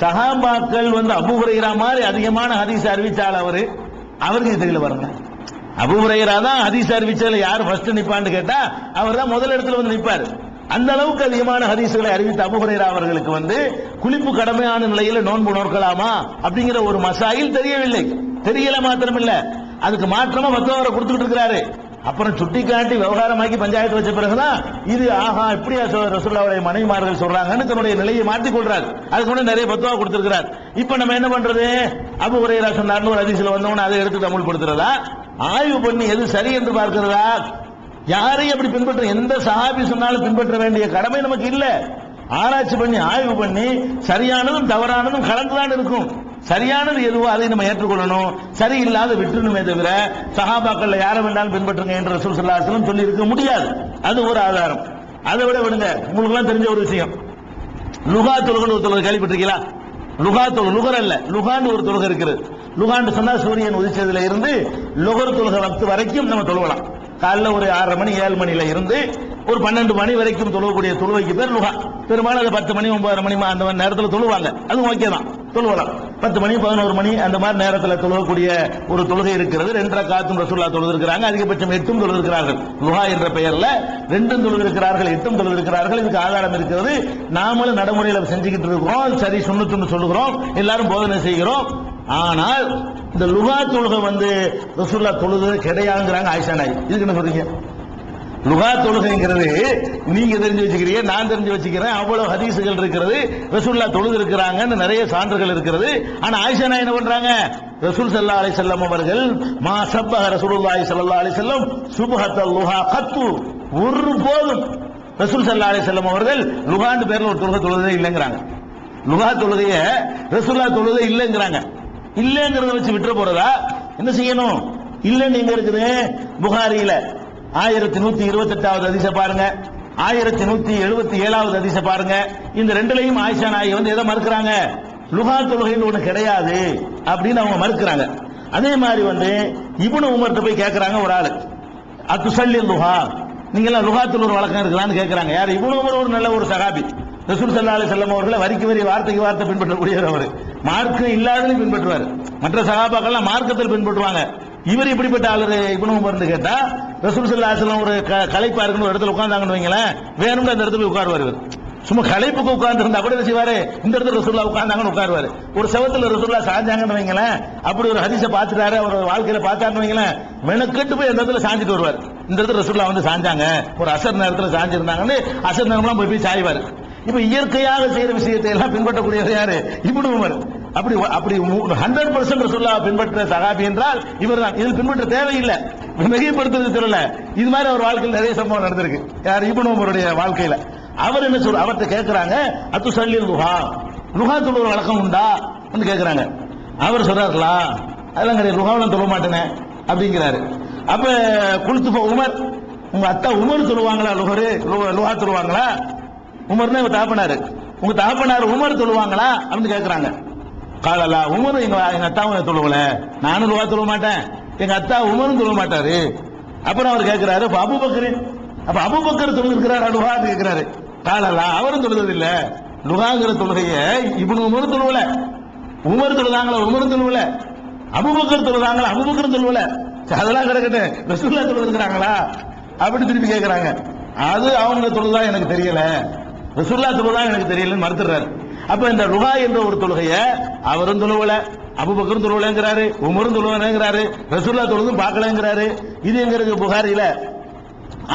சஹாபாக்கள் வந்து அபு மாதிரி அதிகமான ஹதீஸ் அறிவிச்சால் அவரு அவருக்கு இது வரல. பாருங்க தான் ஹதீஸ் அறிவிச்சதுல யார் ஃபர்ஸ்ட் நிப்பான்னு கேட்டா அவர் தான் முதல் இடத்துல வந்து நிப்பாரு. அந்த அளவுக்கு அதிகமான ஹதீசுகளை அறிவித்த அபு அவர்களுக்கு வந்து குளிப்பு கடமையான நிலையில நோன்பு நோக்கலாமா அப்படிங்கிற ஒரு மசாயில் தெரியவில்லை. தெரியல மாத்திரமில்ல. அதுக்கு மாற்றமா மத்தவரை கொடுத்துட்டு இருக்கிறாரு. அப்புறம் சுட்டி காட்டி விவகாரமாக்கி பஞ்சாயத்து வச்ச பிறகுதான் இது ஆஹா இப்படியா சொ- மனைவிமார்கள் சொல்றாங்கன்னு தன்னுடைய நிலையை மாற்றி கொள்றாரு. அதுக்கு முன்னாடி நிறைய பத்துவா கொடுத்திருக்கிறார். இப்ப நம்ம என்ன பண்றது? அபு உரையரா சொன்னார்னு ஒரு அதிசயில் வந்தவன அதை எடுத்து அமுல்படுத்துறதா ஆய்வு பண்ணி எது சரி என்று பார்க்கிறதா? யாரையும் அப்படி பின்பற்ற எந்த சஹாபி சொன்னாலும் பின்பற்ற வேண்டிய கடமை நமக்கு இல்ல. ஆராய்ச்சி பண்ணி ஆய்வு பண்ணி சரியானதும் தவறானதும் கலந்துதான் இருக்கும். சரியானது எதுவோ அதை நம்ம ஏற்றுக்கொள்ளணும். சரியில்லாத விட்டுணுமே தவிர சகாபாக்கள் யாரை வேண்டாலும் பின்பற்றுங்க என்று ரசூல் ஸல்லல்லாஹு சொல்லி இருக்க முடியாது. அது ஒரு ஆதாரம். அதை விட விடுங்க உங்களுக்கு எல்லாம் தெரிஞ்ச ஒரு விஷயம். லுகா தொழுகன்னு ஒரு தொழுகை கேள்விப்பட்டிருக்கீங்களா? லுகா தொழு லுகர் அல்ல லுகான்னு ஒரு தொழுகை இருக்குது. லுகான்னு சொன்னா சூரியன் உதிச்சதுல இருந்து லுகர் தொழுகை வக்து வரைக்கும் நம்ம தொழுவலாம். காலைல ஒரு ஆறரை மணி ஏழு மணியில இருந்து ஒரு பன்னெண்டு மணி வரைக்கும் தொழுவக்கூடிய தொழுவைக்கு பேர் லுகா. பெரும்பாலும் அது பத்து மணி ஒன்பதரை மணி அந்த மாதிரி நேரத்தில் தொழுவாங்க. அதுவும் ஓகே தான். தொழுவலாம். பத்து மணி பதினோரு மணி அந்த மாதிரி நேரத்தில் தொழுவக்கூடிய ஒரு தொழுகை இருக்கிறது. ரெண்டரை காத்தும் ரசூல்லா தொழுதிருக்கிறாங்க. அதிகபட்சம் எட்டும் தொழுதிருக்கிறார்கள். லுஹா என்ற பெயரில் ரெண்டும் தொழுதிருக்கிறார்கள் எட்டும் தொழுதிருக்கிறார்கள். இதுக்கு ஆதாரம் இருக்கிறது. நாமளும் நடைமுறையில் செஞ்சுக்கிட்டு இருக்கிறோம். சரி சுண்ணுத்துன்னு சொல்லுகிறோம். எல்லாரும் போதனை செய்கிறோம். ஆனால் இந்த லுகா தொழுகை வந்து ரசூல்லா தொழுது கிடையாதுங்கிறாங்க ஆயிஷா நாய் இதுக்கு என்ன சொல்றீங்க? லுகா தொழுகைங்கிறது நீங்க தெரிஞ்சு வச்சுக்கிறீங்க நான் தெரிஞ்சு வச்சுக்கிறேன் அவ்வளவு ஹதீசுகள் இருக்கிறது ரசூல்லா தொழுது இருக்கிறாங்கன்னு நிறைய சான்றுகள் இருக்கிறது. ஆனா ஆயிஷா என்ன பண்றாங்க? ரசூல் சல்லா அலி செல்லம் அவர்கள் மா சப்பக ரசூலுல்லாஹி சல்லா அலி செல்லம் சுப்ஹத்தல் லுஹா கத்து ஒரு போதும் ரசூல் சல்லா அலி செல்லம் அவர்கள் லுகாண்டு பேர்ல ஒரு தொழுகை தொழுதே இல்லைங்கிறாங்க. லுகா தொழுகைய ரசூல்லா தொழுதே இல்லைங்கிறாங்க. இல்லைங்கிறத வச்சு விட்டுற போறதா? என்ன செய்யணும்? இல்லைன்னு எங்க இருக்குது? புகாரியில. ஆயிரத்தி நூத்தி இருபத்தி எட்டாவது அதிச பாருங்க. ஆயிரத்தி நூத்தி எழுபத்தி ஏழாவது அதிச பாருங்க. இந்த ரெண்டுலையும் ஆயிஷா நாயகி வந்து எதை மறுக்கிறாங்க? லுகா தொழுகைன்னு ஒண்ணு கிடையாது அப்படின்னு அவங்க மறுக்கிறாங்க. அதே மாதிரி வந்து இவனு உமர்ட்ட போய் கேட்கறாங்க ஒரு ஆளு. அத்துசல்லி லுஹா நீங்க எல்லாம் லுகாத்துல ஒரு வழக்கம் இருக்கலாம்னு கேட்கறாங்க யார்? இவனு உமர் ஒரு நல்ல ஒரு சகாபி. ரசூல் சல்லா அலி செல்லம் அவர்களை வரிக்கு வரி வார்த்தைக்கு வார்த்தை பின்பற்றக்கூடியவர் அவர். மார்க்கம் இல்லாததையும் பின்பற்றுவார். மற்ற சகாபாக்கள்லாம் மார்க்கத்தில் பின்பற்றுவாங்க. இவர் இப்படிப்பட்ட ஆளு இவனு உமர்னு கேட்டா ரசூல் சல்லா ஒரு க- களைப்பா இருக்குன்னு ஒரு இடத்துல உட்கார்ந்தாங்கன்னு வைங்களேன். வேணும்னு அந்த இடத்துல உட்காருவாரு உட்காருவார். சும்மா களைப்புக்கு உட்கார்ந்து இருந்தா கூட என்ன செய்வாரு? இந்த இடத்துல ரசூல்லா உட்கார்ந்தாங்கன்னு உட்காருவாரு. ஒரு செவத்துல ரசூல்லா சாஞ்சாங்கன்னு வைங்களேன் அப்படி ஒரு ஹதீஸை பார்த்துட்டாரு அவர் வாழ்க்கையில பார்த்தாருன்னு வைங்களேன் மெனக்கெட்டு போய் அந்த இடத்துல சாஞ்சிட்டு வருவார். இந்த இடத்துல ரசூல்லா வந்து சாஞ்சாங்க. ஒரு அசர் நேரத்துல சாஞ்சிருந்தாங்கன்னு அசர் நேரம்லாம் போய் போய் சாய்வார். இப்ப இயற்கையாக செய்யற விஷயத்தை எல்லாம் பின்பற்றக்கூடியவர் யாரு? Ibn Umar. அப்படி அப்படி ஹண்ட்ரட் பர்சன்ட் சொல்லா பின்பற்ற சகாபி என்றால் இவர் தான் இதில் பின்பற்ற தேவையில்லை. மிகைப்படுத்துறது தெரியல இது மாதிரி அவர் வாழ்க்கையில் நிறைய சம்பவம் நடந்திருக்கு. யார்? இப்னு உமருடைய வாழ்க்கையில. அவர் என்ன சொல்ற அவர்கிட்ட கேட்கிறாங்க அத்து சல்லி லுஹா லுஹா தொழுவ வழக்கம் உண்டா? என்று கேட்கிறாங்க அவர் சொல்றாருலா அதெல்லாம் கிடையாது. லுஹாவெல்லாம் சொல்ல மாட்டேனே. அப்படிங்கிறாரு. அப்ப குளுத்து போ உமர் உங்க அத்தா உமர் சொல்லுவாங்களா லுஹரு? லுஹா சொல்லுவாங்களா? உமர்னு இவர் தாப்பனாரு. உங்க தாப்பனார் உமர் சொல்லுவாங்களா? அப்படின்னு கேட்கிறாங்க காலலா உமர் எங்க எங்க அத்தாவும் தொழுவல நானும் ரூபா சொல்ல மாட்டேன். எங்க அத்தா உமரும் சொல்ல மாட்டாரு. அப்புறம் அவர் கேட்கிறாரு அப்ப அபுபக்கர் அப்ப அபுபக்கர் தொழுகிறார் லுஹான்னு கேட்கிறாரு காலலா அவரும் தொழுது இல்ல லுஹாங்கிற தொழுகைய இவனு உமர் தொழுவல உமர் தொழுதாங்களா உமரும் தொழுவல அபுபக்கர் தொழுதாங்களா அபுபக்கர் தொழுவல அதெல்லாம் கிடக்கட்டு ரசூல்லா தொழுகிறாங்களா அப்படி திருப்பி கேட்கிறாங்க அது அவங்க தொழுதா எனக்கு தெரியல. ரசூல்லா தொழுதா எனக்கு தெரியலன்னு மறுத்துறாரு அப்ப இந்த ருகா என்ற ஒரு தொழுகைய அவரும் தொழுவல அபுபக்கரும் தொழுவலங்கிறாரு உமரும் தொழுவலங்கிறாரு ரசூல்லா தொழுதும் பார்க்கலங்கிறாரு. இது எங்க இருக்கு புகாரில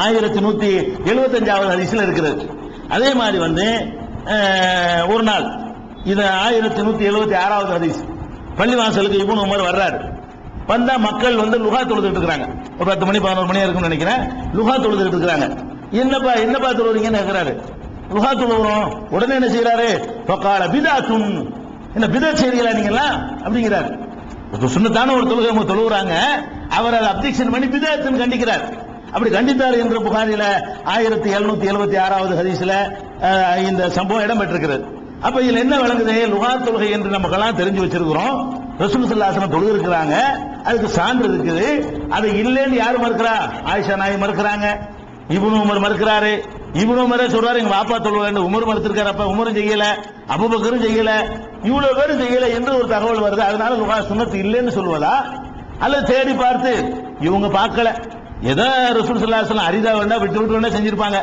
ஆயிரத்தி நூத்தி எழுபத்தஞ்சாவது ஹதீஸ்ல இருக்கிறது. அதே மாதிரி வந்து ஒரு நாள் இது ஆயிரத்தி நூத்தி எழுபத்தி ஆறாவது ஹதீஸ். பள்ளிவாசலுக்கு இப்னு உமர் வர்றாரு. வந்தா மக்கள் வந்து லுகா தொழுதுட்டு இருக்கிறாங்க. ஒரு பத்து மணி பதினோரு மணி இருக்கும்னு நினைக்கிறேன். லுகா தொழுதுட்டு இருக்கிறாங்க. என்னப்பா என்னப்பா தொழுறீங்கன்னு கேட்கிறாரு லுகா தொழுகிறோம் உடனே என்ன செய்யறாரு பக்கால பிதாத்துன் என்ன பிதா செய்றீங்களா நீங்களா அப்படிங்கிறாரு. சொன்னதான சுண்ணத்தான ஒரு தொழுகை அவங்க தொழுகிறாங்க அவர் அதை அப்ஜெக்ஷன் பண்ணி பிதாத்துன்னு கண்டிக்கிறார். அப்படி கண்டித்தார் என்ற புகாரில ஆயிரத்தி எழுநூத்தி எழுபத்தி ஆறாவது ஹதீஸ்ல இந்த சம்பவம் இடம்பெற்றிருக்கிறது. அப்ப இதுல என்ன விளங்குது? லுகா தொழுகை என்று நமக்கெல்லாம் தெரிஞ்சு வச்சிருக்கிறோம். ரசூலுசல்லாசனம் தொழுது இருக்கிறாங்க அதுக்கு சான்று இருக்குது. அது இல்லைன்னு யாரும் மறுக்கிறா? ஆயிஷா நாய் மறுக்கிறாங்க. இப்னு உமர் மறுக்கிறாரு. இவ்வளவு மேல சொல்றாரு எங்க பாப்பா தொழுவாரு உமர் மறுத்திருக்காரு அப்ப உமரும் செய்யல அபுபக்கரும் செய்யல இவ்வளவு பேரும் செய்யல என்று ஒரு தகவல் வருது. அதனால லுகா சுன்னத்து இல்லைன்னு சொல்லுவதா? அல்லது தேடி பார்த்து இவங்க பார்க்கல. ஏதோ ரசூல் சல்லாஹ் அரிதா வேண்டா விட்டு விட்டு வேண்டா செஞ்சிருப்பாங்க.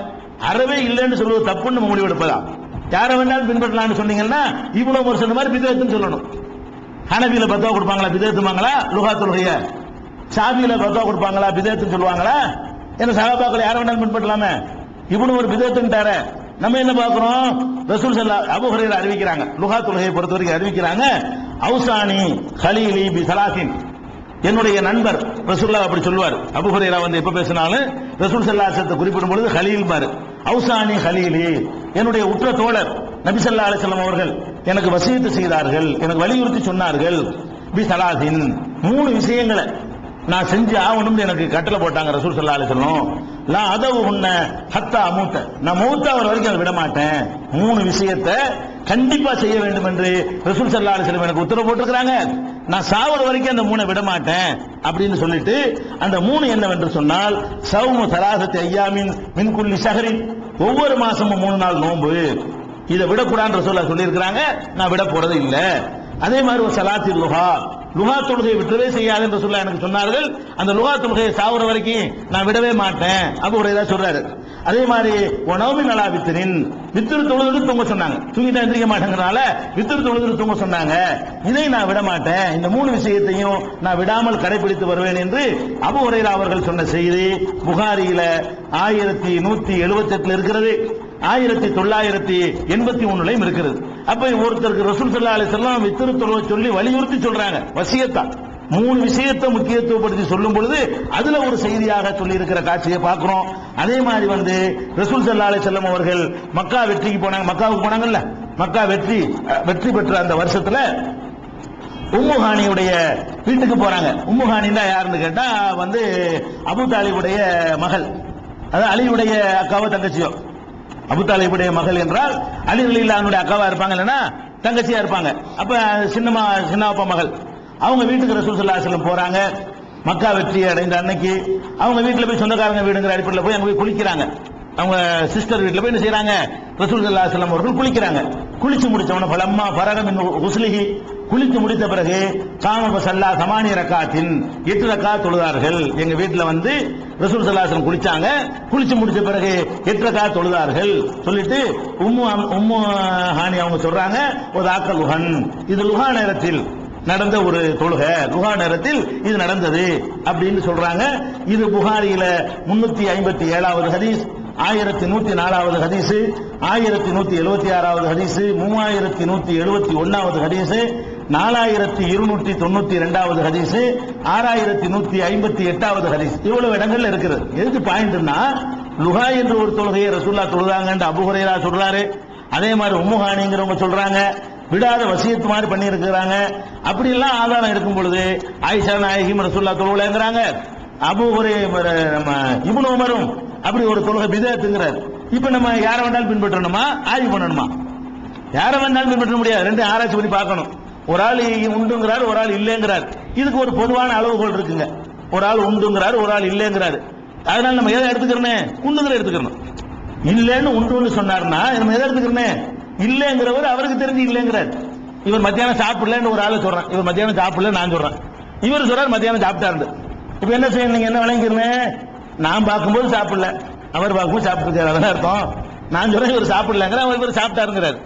அறவே இல்லைன்னு சொல்லுவது தப்புன்னு நம்ம முடிவெடுப்பதா யாரை வேண்டாலும் பின்பற்றலாம்னு சொன்னீங்கன்னா இவ்வளவு ஒரு சொன்ன மாதிரி பிதத்துன்னு சொல்லணும். ஹனபியில பத்துவா கொடுப்பாங்களா பிதத்துமாங்களா லுகா தொழுகைய ஷாபியில பத்துவா கொடுப்பாங்களா பிதத்துன்னு சொல்லுவாங்களா? என்ன சகாபாக்கள் யாரை வேண்டாலும் பின்பற்றலாமே? இவனு ஒரு விதத்துட்டார நம்ம என்ன பாக்குறோம் ரசூல் சல்லா அபு அறிவிக்கிறாங்க. லுகா தொழுகையை பொறுத்த வரைக்கும் அறிவிக்கிறாங்க. அவுசானி ஹலீலி பி சலாசின் என்னுடைய நண்பர் ரசூல்லா அப்படி சொல்லுவார். அபு வந்து எப்ப பேசினாலும் ரசூல் சல்லாசத்தை குறிப்பிடும் பொழுது ஹலீல் பாரு. அவுசானி ஹலீலி. என்னுடைய உற்ற தோழர் நபி ஸல்லல்லாஹு அவர்கள் எனக்கு வசியத்து செய்தார்கள் எனக்கு வலியுறுத்தி சொன்னார்கள். பி சலாசின் மூணு விஷயங்களை நான் செஞ்சு ஆகணும்னு எனக்கு கட்டளை போட்டாங்க ரசூல் சல்லா அலைஹி நான் அதவு உன்ன ஹத்தா மூத்த. நான் மூத்த அவர் வரைக்கும் அதை விட மாட்டேன் மூணு விஷயத்தை கண்டிப்பா செய்ய வேண்டும் என்று ரசூல் சல்லா அலைஹி எனக்கு உத்தரவு போட்டிருக்கிறாங்க. நான் சாவர வரைக்கும் அந்த மூணை விட மாட்டேன் அப்படின்னு சொல்லிட்டு அந்த மூணு என்னவென்று சொன்னால் சவுமு சராசத்தை ஐயாமின் மின்குள்ளி சஹரின் ஒவ்வொரு மாசமும் மூணு நாள் நோன்பு. இதை விடக்கூடாதுன்ற சொல்ல சொல்லியிருக்கிறாங்க. நான் விட போறது இல்லை அதே மாதிரி ஒரு சலாத்தி லுஹா. லுகா தொழுகையை விட்டுவே செய்யாது என்று சொல்ல எனக்கு சொன்னார்கள். அந்த லுகா தொழுகையை சாவுற வரைக்கும் நான் விடவே மாட்டேன். அப்ப ஒரு சொல்றாரு. அதே மாதிரி உணவு நலா வித்திரின் வித்திரு தொழுது தூங்க சொன்னாங்க. தூங்கிட்டா எந்திரிக்க மாட்டேங்கிறனால வித்திரு தொழுது தூங்க சொன்னாங்க. இதை நான் விட மாட்டேன். இந்த மூணு விஷயத்தையும் நான் விடாமல் கடைபிடித்து வருவேன் என்று அபு ஹுரைரா அவர்கள் சொன்ன செய்தி புகாரியில ஆயிரத்தி நூத்தி எழுபத்தி எட்டுல இருக்கிறது. ஆயிரத்தி தொள்ளாயிரத்தி எண்பத்தி ஒண்ணுலயும் இருக்கிறது. அப்ப ஒருத்தருக்கு ரசூல் சல்லா அலி செல்லம் வித்திரு சொல்லி வலியுறுத்தி சொல்றாங்க. வசியத்தா. மூணு விஷயத்தை முக்கியத்துவப்படுத்தி சொல்லும் பொழுது அதுல ஒரு செய்தியாக சொல்லி இருக்கிற காட்சியை பார்க்கிறோம். அதே மாதிரி வந்து ரசூல் சல்லா அலி செல்லம் அவர்கள் மக்கா வெற்றிக்கு போனாங்க. மக்காவுக்கு போனாங்கல்ல? மக்கா வெற்றி வெற்றி பெற்ற அந்த வருஷத்துல உம்முஹானியுடைய வீட்டுக்கு போறாங்க. உம்முஹானின்னா யாருன்னு கேட்டா வந்து அபு தாலிபுடைய மகள். அதாவது அலியுடைய அக்காவோ தங்கச்சியோ. அபுதாலிபுடைய மகள் என்றால் அலிகளில்லானுடைய அக்காவா இருப்பாங்க இல்லைன்னா தங்கச்சியா இருப்பாங்க. அப்ப சின்னமா சின்னப்பா மகள். அவங்க வீட்டுக்கு ரசூல் ஸல்லல்லாஹு அலைஹி போறாங்க. மக்கா வெற்றி அடைந்த அன்னைக்கு அவங்க வீட்டில் போய் சொந்தக்காரங்க வீடுங்கிற அடிப்படையில் போய் அங்கே போய் குளிக்கிறாங்க. அவங்க சிஸ்டர் வீட்டில் போய் என்ன செய்யறாங்க ரசூல் ஸல்லல்லாஹு அலைஹி அவர்கள் குளிக்கிறாங்க. குளிச்சு முடிச்சவன பலம்மா பரகம் உஸ்லிஹி குளித்து முடித்த பிறகு காம சல்லா சமானி ரக்காத்தின் எட்டு ரக்கா தொழுதார்கள். எங்க வீட்டில் வந்து ரசூல் சல்லாசன் குளிச்சாங்க. குளிச்சு முடிச்ச பிறகு எட்டு ரக்கா தொழுதார்கள். சொல்லிட்டு உம்மு உம்மு ஹானி அவங்க சொல்றாங்க ஒரு ஆக்க லுகன் இது லுகா நேரத்தில் நடந்த ஒரு தொழுகை. லுகா நேரத்தில் இது நடந்தது அப்படின்னு சொல்றாங்க. இது புகாரியில முன்னூத்தி ஐம்பத்தி ஏழாவது ஹதீஸ் ஆயிரத்தி நூத்தி நாலாவது ஹதீஸ் ஆயிரத்தி நூத்தி எழுபத்தி ஆறாவது ஹதீஸ் மூவாயிரத்தி நூத்தி எழுபத்தி ஒன்னாவது ஹதீஸ் நாலாயிரத்தி இருநூற்றி தொண்ணூத்தி ரெண்டாவது ஹதீஸ் ஆறாயிரத்தி நூத்தி ஐம்பத்தி எட்டாவது ஹதீஸ். இவ்வளவு இடங்கள்ல இருக்கிறது எதுக்கு பாயிண்ட்னா லுஹா என்ற ஒரு தொழுகையை ரசூல்லா தொழுதாங்கன்னு அபு சொல்றாரு. அதே மாதிரி உம்முஹானிங்கிறவங்க சொல்றாங்க. விடாத வசியத்து மாதிரி பண்ணி இருக்கிறாங்க அப்படி எல்லாம் ஆதாரம் இருக்கும் பொழுது ஆயிஷா நாயகிம் ரசூல்லா தொழுவலைங்கிறாங்க. அபு நம்ம இப்னு உமரும் அப்படி ஒரு தொழுகை பிதத்துங்கிறார் இப்ப நம்ம யாரை வேண்டாலும் பின்பற்றணுமா? ஆய்வு பண்ணணுமா? யாரை வேண்டாலும் பின்பற்ற முடியாது. ரெண்டு ஆராய்ச்சி பண்ணி பார்க்கணும். ஒரு ஆள் உண்டுங்கிறார் ஒரு ஆள் இல்லைங்கிறார். இதுக்கு ஒரு பொதுவான அளவுகோல் இருக்குங்க. ஒரு ஆள் உண்டுங்கிறார் ஒரு ஆள் இல்லைங்கிறாரு. அதனால நம்ம எதை எடுத்துக்கிறோமே? உண்டுங்கிற எடுத்துக்கிறோம் இல்லைன்னு உண்டுன்னு சொன்னார்னா நம்ம எதை எடுத்துக்கிறோமே? இல்லைங்கிறவர் அவருக்கு தெரிஞ்சு இல்லைங்கிறார். இவர் மத்தியானம் சாப்பிடலன்னு ஒரு ஆள் சொல்றான். இவர் மத்தியானம் சாப்பிடல நான் சொல்றேன். இவர் சொல்றாரு மத்தியானம் சாப்பிட்டாரு இப்ப என்ன செய்யணும்? நீங்க என்ன விளங்கிக்கிறேன் நான் பார்க்கும்போது சாப்பிடல. அவர் பார்க்கும்போது சாப்பிட்டு அதான் அர்த்தம். நான் சொல்றேன் இவர் சாப்பிடலங்கிற அவர் இவர் சாப்பிட்டாருங்கிறாரு.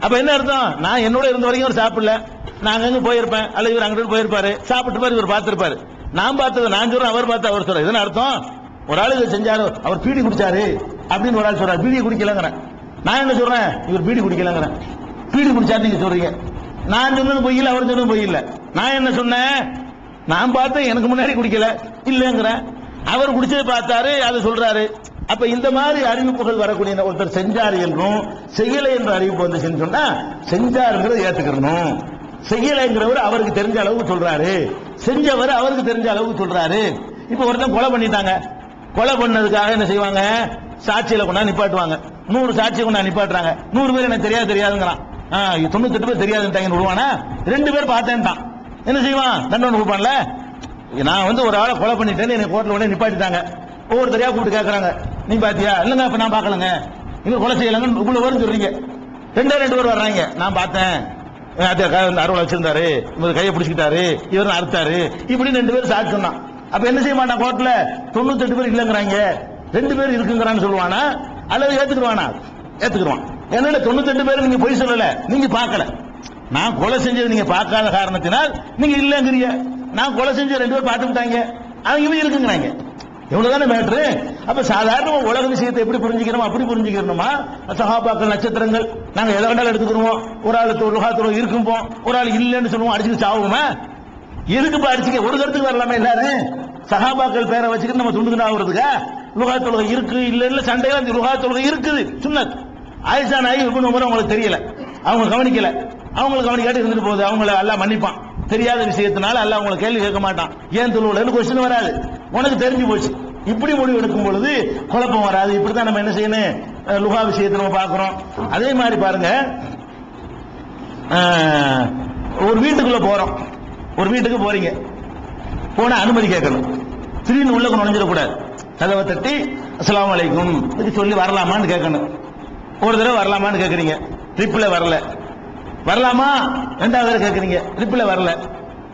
அப்ப என்ன அர்த்தம்? நான் என்னோட இருந்த வரைக்கும் அவர் சாப்பிடல. நான் அங்க போயிருப்பேன். அல்லது இவர் அங்கிட்டு போயிருப்பாரு. சாப்பிட்டு பாரு இவர் பார்த்திருப்பாரு. நான் பார்த்தது நான் சொல்றேன் அவர் பார்த்து அவர் சொல்ற இதுன்னு அர்த்தம்? ஒரு ஆளு இதை செஞ்சாரு அவர் பீடி குடிச்சாரு அப்படின்னு ஒரு ஆள் சொல்றாரு. பீடி குடிக்கலங்கிறேன். நான் என்ன சொல்றேன்? இவர் பீடி குடிக்கலங்கிறேன். பீடி குடிச்சாரு நீங்க சொல்றீங்க. நான் சொன்னது பொய் அவர் சொன்னது பொய் நான் என்ன சொன்னேன்? நான் பார்த்தேன் எனக்கு முன்னாடி குடிக்கல. இல்லைங்கிறேன். அவர் குடிச்சதை பார்த்தாரு அதை சொல்றாரு. அப்ப இந்த மாதிரி அறிவிப்புகள் வரக்கூடிய இந்த ஒருத்தர் செஞ்சார் என்றும் செய்யலை என்ற அறிவிப்பு வந்துச்சுன்னு சொன்னா செஞ்சாருங்கிறத ஏத்துக்கிறணும் செய்யலைங்கிறவர் அவருக்கு தெரிஞ்ச அளவுக்கு சொல்றாரு. செஞ்சவர் அவருக்கு தெரிஞ்ச அளவுக்கு சொல்றாரு. இப்ப ஒருத்தன் கொலை பண்ணிட்டாங்க. கொலை பண்ணதுக்காக என்ன செய்வாங்க? சாட்சியில கொண்டா நிப்பாட்டுவாங்க. நூறு சாட்சியை கொண்டா நிப்பாட்டுறாங்க. நூறு பேர் எனக்கு தெரியாது தெரியாதுங்கிறான். ஆ, தொண்ணூத்தெட்டு பேர் தெரியாதுன்னு விடுவானா? ரெண்டு பேர் பார்த்தேன்ட்டான். என்ன செய்வான்? தண்டனை கொடுப்பான்ல? நான் வந்து ஒரு ஆளை கொலை பண்ணிட்டேன்னு என்னை கோர்ட்ல உடனே நிப்பாட்டிட்டாங்க. ஒவ்வொருத்தரையா கூப்பிட்டு கேட்கறாங்க நீ பாத்தியா? இல்லங்க இப்ப நான் பார்க்கலங்க. இவங்க கொலை செய்யலங்க இவ்வளவு வரும் சொல்றீங்க. ரெண்டே ரெண்டு பேர் வர்றாங்க. நான் பார்த்தேன். அது க- வச்சிருந்தாரு இவர் கையை பிடிச்சிக்கிட்டாரு. இவர் அறுத்தாரு. இப்படி ரெண்டு பேரும் சாட்சி சொன்னான். அப்ப என்ன செய்ய மாட்டான் கோர்ட்ல? தொண்ணூத்தி எட்டு பேர் இல்லைங்கிறாங்க. ரெண்டு பேர் இருக்குங்கிறான்னு சொல்லுவானா? அல்லது ஏத்துக்குருவானா ஏத்துக்குருவான் என்னோட தொண்ணூத்தி எட்டு பேர் நீங்க பொய் சொல்லல. நீங்க பார்க்கல. நான் கொலை செஞ்சது நீங்க பார்க்காத காரணத்தினால் நீங்க இல்லங்கிறீங்க. நான் கொலை செஞ்ச ரெண்டு பேர் பார்த்துக்கிட்டாங்க அவங்க இவங்க இருக்குங்கிறாங்க. இவ்வளவுதானே மேட்ரு அப்ப சாதாரண உலக விஷயத்தை எப்படி புரிஞ்சுக்கிறோம் அப்படி புரிஞ்சுக்கிறோமா சகாபாக்கள் நட்சத்திரங்கள் நாங்க எதை வேண்டாலும் எடுத்துக்கிறோம் ஒரு ஆள் இருக்கும் இருக்கும்போம் ஒரு ஆள் இல்லைன்னு சொல்லுவோம் அடிச்சுட்டு சாவுமா எதுக்கு அடிச்சுக்க? ஒரு கருத்துக்கு வரலாமே எல்லாரும் சகாபாக்கள் பேரை வச்சுக்கிட்டு நம்ம துண்டுக்கு ஆகுறதுக்கா? லுகா தொழுகை இருக்கு இல்ல இல்ல சண்டையில அந்த லுகா தொழுகை இருக்குது. சுண்ணத். ஆயிஷா நாய் இப்னு அவங்களுக்கு தெரியல. அவங்க கவனிக்கல. அவங்களுக்கு கவனிக்காட்டி இருந்துட்டு போகுது. அவங்கள எல்லாம் மன்னிப்பான். தெரியாத விஷயத்தினால எல்லாம் அவங்களை கேள்வி கேட்க மாட்டான். ஏன் தொழுவலன்னு கொஸ்டின் வராது. உனக்கு தெரிஞ்சு போச்சு. இப்படி முடிவு எடுக்கும் பொழுது குழப்பம் வராது. இப்படித்தான் நம்ம என்ன செய்யணும்? லுகா விஷயத்தை நம்ம பார்க்கிறோம். அதே மாதிரி பாருங்க. ஒரு வீட்டுக்குள்ள போறோம். ஒரு வீட்டுக்கு போறீங்க. போனா அனுமதி கேட்கணும். திடீர்னு உள்ள நுழைஞ்சிடக்கூடாது. கதவை தட்டி அஸ்லாம் வலைக்கும் இதுக்கு சொல்லி வரலாமான்னு கேட்கணும். ஒரு தடவை வரலாமான்னு கேட்குறீங்க. ட்ரிப்பில் வரல. வரலாமா? ரெண்டாவது தடவை கேட்குறீங்க. ட்ரிப்பில் வரல.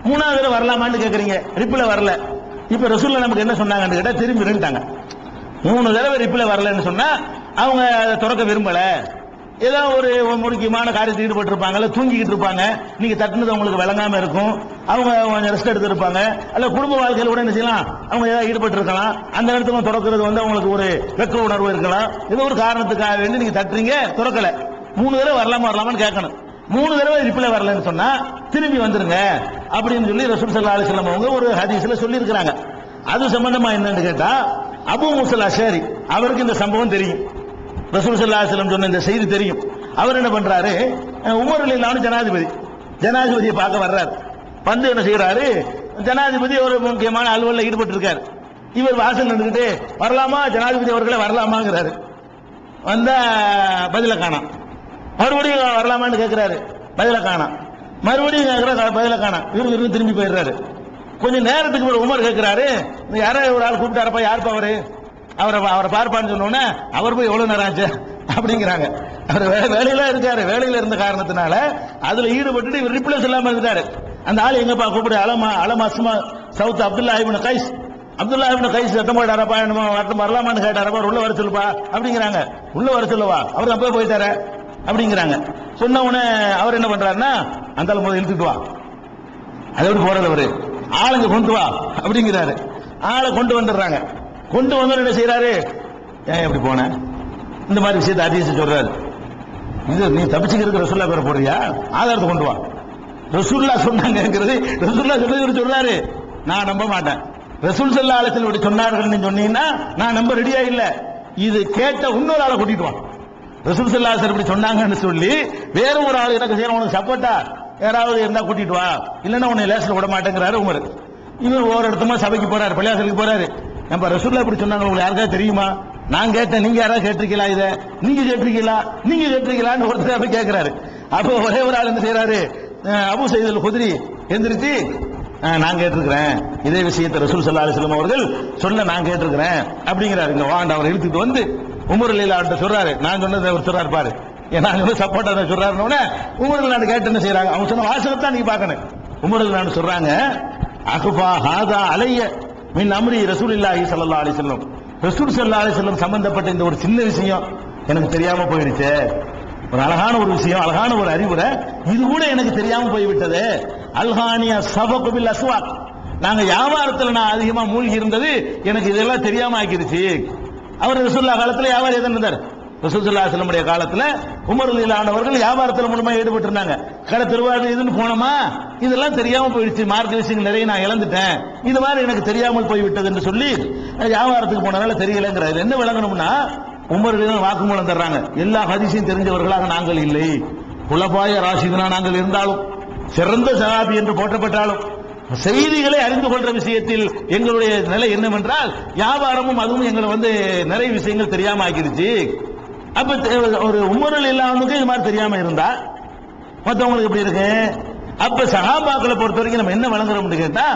மூணாவது தடவை வரலாமான்னு கேட்குறீங்க. ட்ரிப்பில் வரல. இப்போ ரசூல்ல நமக்கு என்ன சொன்னாங்கன்னு கேட்டால் திரும்பி நின்றுட்டாங்க மூணு தடவை ரிப்ளை வரலன்னு சொன்னா அவங்க அதை திறக்க விரும்பல. ஏதோ ஒரு முக்கியமான காரியத்தில் ஈடுபட்டிருப்பாங்கல்ல தூங்கிக்கிட்டு இருப்பாங்க. நீங்க தட்டுனது அவங்களுக்கு விளங்காம இருக்கும். அவங்க கொஞ்சம் ரெஸ்ட் எடுத்துருப்பாங்க அல்ல குடும்ப வாழ்க்கையில் கூட என்ன செய்யலாம்? அவங்க ஏதாவது ஈடுபட்டு இருக்கலாம் அந்த இடத்துல திறக்கிறது வந்து அவங்களுக்கு ஒரு வெக்க உணர்வு இருக்கலாம். ஏதோ ஒரு காரணத்துக்காக வேண்டி நீங்க தட்டுறீங்க திறக்கல. மூணு தடவை வரலாமா வரலாமான்னு கேட்கணும். மூணு தடவை ரிப்ளை வரலன்னு சொன்னா திரும்பி வந்துருங்க. அப்படின்னு சொல்லி ரசூல் சல்லா அலிஸ்லாம் அவங்க ஒரு ஹதீஸ்ல சொல்லி இருக்கிறாங்க அது சம்பந்தமா என்னன்னு கேட்டா அபு முசல் அஷாரி அவருக்கு இந்த சம்பவம் தெரியும். ரசூல் சல்லா அலிஸ்லாம் சொன்ன இந்த செய்தி தெரியும். அவர் என்ன பண்றாரு? அஹ் உமர் ஜனாதிபதி ஜனாதிபதியை பார்க்க வர்றாரு. வந்து என்ன செய்யறாரு ஜனாதிபதி ஒரு முக்கியமான அலுவலில் ஈடுபட்டு இருக்காரு இவர் வாசல் நின்றுக்கிட்டு வரலாமா? ஜனாதிபதி அவர்களை வரலாமாங்கிறாரு. வந்தா பதில காணாம். மறுபடியும் வரலாமான்னு கேட்கிறாரு பதில காணாம் மறுபடியும் கேட்கிற பதில காணாம் இவரு இருந்து திரும்பி போயிடுறாரு. கொஞ்சம் நேரத்துக்கு ஒரு உமர் கேட்கிறாரு யாரோ ஒரு ஆள் கூப்பிட்டாரப்பா யாருப்பா அவரு? அவரை அவரை பார்ப்பான்னு சொன்னோன்னே அவர் போய் எவ்வளவு நேரம் ஆச்சு? அப்படிங்கிறாங்க. அவர் வேலையில இருக்காரு. வேலையில இருந்த காரணத்தினால அதுல ஈடுபட்டு இவர் ரிப்ளேஸ் இல்லாம இருக்காரு அந்த ஆள் எங்கப்பா கூப்பிடு? அலமா அலமா அஸ்மா south Abdullah Ibn Qais. Abdullah Ibn Qais சத்தம் போயிட்டாரப்பா என்னமோ வரலாமான்னு கேட்டாரப்பா உள்ள வர சொல்லுப்பா அப்படிங்கிறாங்க. உள்ள வர சொல்லுவா. அவர் அப்பவே போயிட்டாரு. அப்படிங்கிறாங்க. சொன்ன உடனே அவர் என்ன பண்றாருன்னா அந்த ஆள் முதல்ல இழுத்துட்டு வா. அதை எப்படி போறது அவரு. ஆளுங்க கொண்டு வா அப்படிங்கிறாரு. ஆளை கொண்டு வந்துடுறாங்க. கொண்டு வந்து என்ன செய்யறாரு ஏன் எப்படி போன? இந்த மாதிரி விஷயத்தை அதிகசி சொல்றாரு. இது நீ தப்பிச்சுக்கிறதுக்கு ரசுல்லா பேர போடுறியா? ஆதாரத்தை கொண்டு வா. ரசுல்லா சொன்னாங்கிறது ரசுல்லா சொன்னது சொல்றாரு. நான் நம்ப மாட்டேன். ரசூல் சல்லா ஆலயத்தில் இப்படி சொன்னீங்கன்னா நான் நம்ப ரெடியா இல்ல. இது கேட்ட இன்னொரு ஆளை கூட்டிட்டு வா. ரசூசல்லா சார் இப்படி சொன்னாங்கன்னு சொல்லி வேற ஒரு ஆள் எனக்கு செய்யணும் உனக்கு சப்போர்ட்டா யாராவது இருந்தா கூட்டிட்டு வா. இல்லைன்னா உன்னை லேசில் விட மாட்டேங்கிறாரு உமர். இவர் ஒரு இடத்துமா சபைக்கு போறாரு பள்ளியாசலுக்கு போறாரு. நம்ம ரசூல்லா இப்படி சொன்னாங்க உங்களுக்கு யாருக்காவது தெரியுமா? நான் கேட்டேன் நீங்க யாராவது கேட்டிருக்கீங்களா இதை? நீங்க கேட்டிருக்கீங்களா? நீங்க கேட்டிருக்கீங்களான்னு ஒருத்தர் போய் கேட்கிறாரு அப்போ ஒரே ஒரு ஆள் என்ன செய்யறாரு அபு செய்தல் குதிரி எந்திரிச்சு நான் கேட்டிருக்கிறேன். இதே விஷயத்தை ரசூல் சல்லா அலிஸ்லாம் அவர்கள் சொல்ல நான் கேட்டிருக்கிறேன். அப்படிங்கிறாரு. இந்த வாண்ட அவர் இழுத்துட்டு வந்து உமர் லீலா அவர்கிட்ட சொல்றாரு. நான் சொன்னது அவர் சொல்றாரு பாரு. நான் சொன்ன சப்போர்ட்டா சொல்றாருன்னு உமர் நான் கேட்டு என்ன செய்யறாங்க அவங்க சொன்ன வாசகத்தை நீ பார்க்கணும். உமர் நான் சொல்றாங்க அகுபா ஹாதா அலைய மின் அம்ரி ரசூலில்லாஹி சல்லா அலி செல்லம் ரசூல் சல்லா அலி செல்லம் சம்பந்தப்பட்ட இந்த ஒரு சின்ன விஷயம் எனக்கு தெரியாம போயிடுச்சு. ஒரு அழகான ஒரு விஷயம் அழகான ஒரு அறிவுரை. இது கூட எனக்கு தெரியாம போய்விட்டது. அல்ஹானியா சபகுபில் அஸ்வாக். நாங்க வியாபாரத்துல நான் அதிகமா மூழ்கி இருந்தது எனக்கு இதெல்லாம் தெரியாம ஆக்கிருச்சு அவர் ரசூல்லா காலத்தில் வியாபாரி எதன் இருந்தார். ரசூசுல்லா செல்லமுடைய காலத்தில் உமர் ஆண்டவர்கள் வியாபாரத்தில் மூலமாக ஈடுபட்டு இருந்தாங்க கடை திருவாரூர் இதுன்னு போனோமா? இதெல்லாம் தெரியாம போயிடுச்சு. மார்க்க விஷயங்கள் நிறைய நான் இழந்துட்டேன். இது மாதிரி எனக்கு தெரியாமல் போய்விட்டது என்று சொல்லி வியாபாரத்துக்கு போனதால தெரியலங்கிறார். என்ன விளங்கணும்னா உமர் வாக்குமூலம் தர்றாங்க. எல்லா ஹதீஸையும் தெரிஞ்சவர்களாக நாங்கள் இல்லை. குலபாய ராசிதனா நாங்கள் இருந்தாலும் சிறந்த சகாபி என்று போற்றப்பட்டாலும் செய்திகளை அறிந்து கொள்ற விஷயத்தில் எங்களுடைய நிலை என்னவென்றால் வியாபாரமும் அதுவும் எங்களை வந்து நிறைய விஷயங்கள் தெரியாம ஆகிருச்சு அப்ப ஒரு உமரல் இல்லாமக்கு இது மாதிரி தெரியாம இருந்தா மத்தவங்களுக்கு எப்படி இருக்கு? அப்ப சகாபாக்களை பொறுத்த வரைக்கும் நம்ம என்ன வழங்குறோம்னு கேட்டா